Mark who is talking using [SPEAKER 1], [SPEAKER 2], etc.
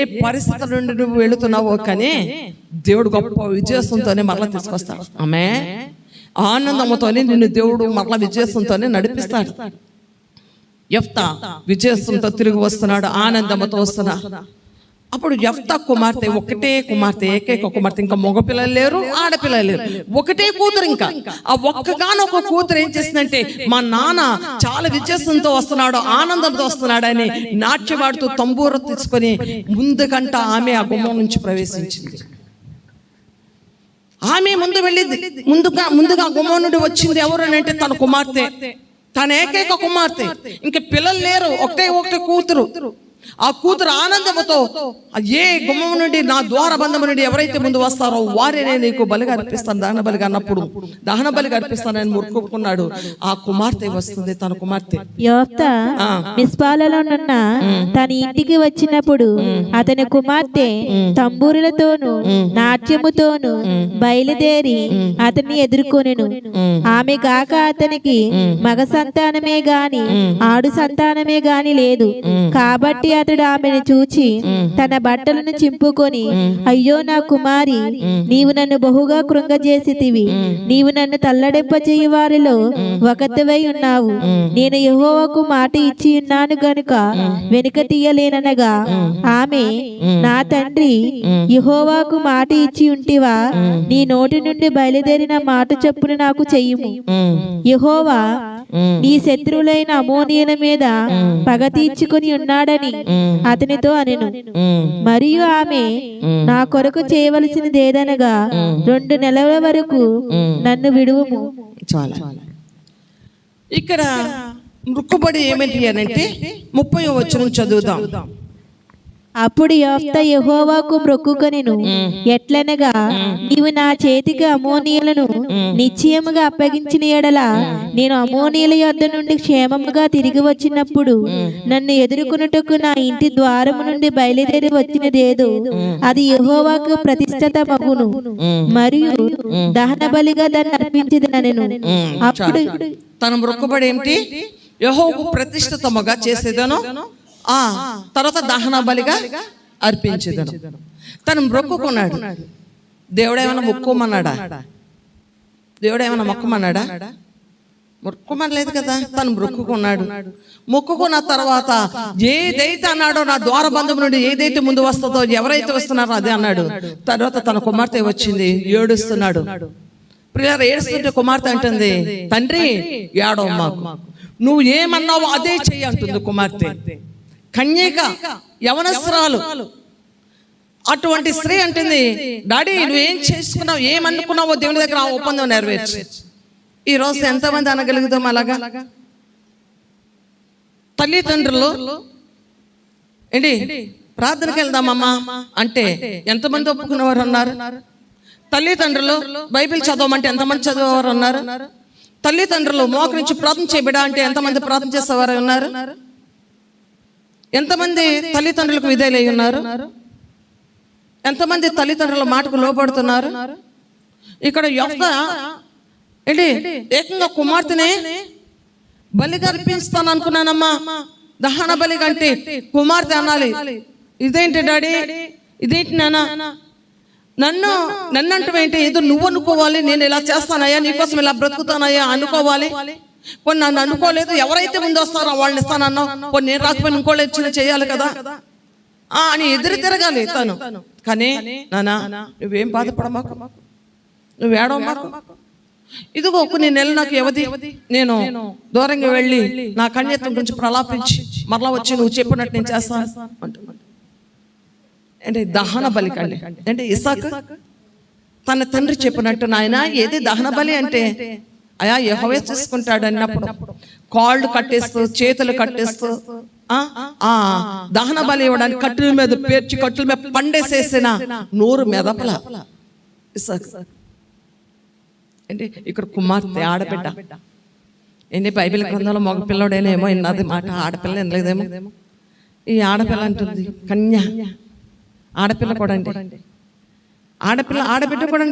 [SPEAKER 1] ఏ పరిస్థితుల నుండి నువ్వు వెళుతున్నావో కానీ దేవుడు గొప్ప విజయసంతోనే మరలా తీసుకొస్తాడు. ఆమె ఆనందంతోనే నిన్ను దేవుడు మరలా విజయసంతోనే నడిపిస్తాడు. యఫ్తా విజయసంతో తిరిగి వస్తున్నాడు ఆనందంతో వస్తున్నాడు. అప్పుడు యఫ్తా కుమార్తె ఒకటే కుమార్తె ఏకైక కుమార్తె ఇంకా మగపిల్లలు లేరు ఆడపిల్లలు లేరు. ఒకటే కూతురు ఇంకా. ఆ ఒక్కగానొక కూతురు ఏం చేసిందంటే మా నాన్న చాలా విజయసంతో వస్తున్నాడు ఆనందంతో వస్తున్నాడు అని నాట్యమాడుతూ తంబూర తీసుకొని ముందుకంట ఆమె ఆ గుమ్మం నుంచి ప్రవేశించింది. ఆమె ముందు వెళ్ళింది. ముందుగా ముందుగా గుమ్మం నుండి వచ్చింది ఎవరు అని అంటే తన కుమార్తె. తన ఏకైక కుమార్తె. ఇంకా పిల్లలు లేరు ఒకటే ఒకటే కూతురు. ఆ కూతురు ఆనందముతో ఏ గుమ్మం నుండి నా ద్వార బంధము నుండి ఎవరైతే ముందు వస్తారో వారినే నీకు బలిగా అర్పిస్తాను దహన బలిగా అన్నప్పుడు దహన బలిగా అర్పిస్తానని మురుక్కున్నాడు ఆ కుమార్తె వస్తుంది తన కుమార్తె.
[SPEAKER 2] యోఫ్త మిస్పాలలోనున్న తన ఇంటికి వచ్చినప్పుడు అతని కుమార్తె తంబూరులతోను నాట్యముతోను బయలుదేరి అతన్ని ఎదుర్కొనెను. ఆమె గాక అతనికి మగ సంతానమే గాని ఆడు సంతానమే గాని లేదు. కాబట్టి అతడు ఆమెను చూచి తన బట్టలను చింపుకొని అయ్యో నా కుమారి నీవు నన్ను బహుగా కృంగజేసితివి. నీవు నన్ను తల్లడింపచేయి వారిలో ఒకతివై ఉన్నావు. నేను యెహోవాకు మాట ఇచ్చి ఉన్నాను గనుక వెనుక తీయలేననగా ఆమె నా తండ్రి యెహోవాకు మాట ఇచ్చి ఉంటివా? నీ నోటి నుండి బయలుదేరిన మాట చొప్పున నాకు చెయ్యుము. యెహోవా నీ శత్రువులైన అమోనియల మీద పగ తీర్చుకుని ఉన్నాడని అతనితో అనెను. మరియు ఆమె నా కొరకు చేయవలసినది ఏదనగా రెండు నెలల వరకు నన్ను విడువుము.
[SPEAKER 1] చాలా. ఇక్కడ మృక్కుబడి ఏమిటి అని అంటే ముప్పై వచ్చిన చదువుదాం.
[SPEAKER 2] అప్పుడు యోఫ్త యెహోవాకు మ్రొక్కుకొనెను ఎట్లనగా నీవు నా చేతికి అమోనియలను నిశ్చయముగా అప్పగించిన ఎడల నేను అమోనియల యొద్ద నుండి క్షేమముగా తిరిగి వచ్చినప్పుడు నన్ను ఎదుర్కొనుటకు నా ఇంటి ద్వారము నుండి బయలుదేరి వచ్చినదేదో అది యెహోవాకు ప్రతిష్ఠత మగును మరియు దహన బలిగా దాన్ని అర్పించదనెను అప్పుడు
[SPEAKER 1] తన మృక్కుబడి ఏమిటి యహోకు ప్రతిష్ఠితముగా చేసేదను? ఆ తర్వాత దహన బలిగా అర్పించేదను. తను మొక్కుకున్నాడు దేవుడు ఏమైనా మొక్కుమన్నాడా? దేవుడు ఏమైనా మొక్కమన్నాడా? మొక్కుమనలేదు కదా? తను మొక్కుకున్నాడు మొక్కుకున్న తర్వాత ఏదైతే అన్నాడో నా ద్వార బంధం నుండి ఏదైతే ముందు వస్తుందో ఎవరైతే వస్తున్నారో అదే అన్నాడు. తర్వాత తన కుమార్తె వచ్చింది ఏడుస్తున్నాడు. ప్రియారు ఏడుస్తుంటే కుమార్తె అంటుంది తండ్రి ఏడో మాకు నువ్వు ఏమన్నావో అదే చెయ్యి అంటుంది కుమార్తె. కన్యక యవనస్త్రాలు. అటువంటి స్త్రీ అంటుంది డాడీ నువ్వేం చేసుకున్నావు? ఏమనుకున్నావో దేవుని దగ్గర ఆ ఒప్పందం నెరవేర్చు. ఈ రోజు ఎంతమంది అనగలుగుతాం అలాగా? తల్లిదండ్రులు. ఏంటి? ప్రార్థనకి వెళ్దామమ్మా అంటే ఎంతమంది ఒప్పుకునేవారు ఉన్నారు? తల్లిదండ్రులు బైబిల్ చదవమంటే ఎంతమంది చదివేవారు ఉన్నారు? తల్లిదండ్రులు మోకరించి ప్రార్థన చేయబడా అంటే ఎంతమంది ప్రార్థన చేసేవారు ఉన్నారు? ఎంతమంది తల్లిదండ్రులకు విధేయులై ఉన్నారు? ఎంతమంది తల్లిదండ్రుల మాటకు లోపడుతున్నారు ఇక్కడ యొక్క ఏంటి? ఏకంగా కుమార్తెనే బలి అర్పిస్తాను అనుకున్నానమ్మా. దహన బలి అంటే కుమార్తె అనాలి. ఇదేంటి డాడీ? ఇదేంటి నాన్న నన్ను నన్ను అంటవేంటి ఏదో నువ్వు అనుకోవాలి నేను ఇలా చేస్తానయ్యా నీకోసం ఇలా బ్రతుకుతానయ్యా అనుకోవాలి. కొన్ని నన్ను అనుకోలేదు. ఎవరైతే ముందు వస్తారో వాళ్ళని ఇస్తానన్నావు కొన్ని నేను రాకపోయినా ఇంకోళ్ళు ఇచ్చిన చేయాలి కదా? ఆ అని ఎదురు తిరగాలి తను కానీ నానా నువ్వేం బాధపడమాకు? నువ్వు ఏడవమాకు? ఇదిగో కొన్ని నెలలు నాకు వ్యవధి నేను దూరంగా వెళ్ళి నా కన్యత్వం గురించి ప్రలాపించి మరలా వచ్చి నువ్వు చెప్పినట్టు నేను చేస్తాను. అంటే దహన బలి కండి. అంటే ఇసాక్ తన తండ్రి చెప్పినట్టు నాయన ఏది దహన బలి అంటే? అయా యహోవే చూసుకుంటాడు అన్నప్పుడు కాళ్ళు కట్టేస్తూ చేతులు కట్టేస్తూ ఆ దహన బలి ఇవ్వడానికి కట్టుల మీద పేర్చి కట్టుల మీద పండేసేసిన నోరు మెదపల. అంటే ఇక్కడ కుమార్తె ఆడబిడ్డ. ఏంటి బైబిల్ గ్రంథంలో మగ పిల్లడేనేమో ఇన్నది మాట ఆడపిల్ల వినలేదేమో? ఈ ఆడపిల్ల అంటుంది కన్య ఆడపిల్ల కూడా అండి. ఆడపిల్ల ఆడబిడ్డ కూడా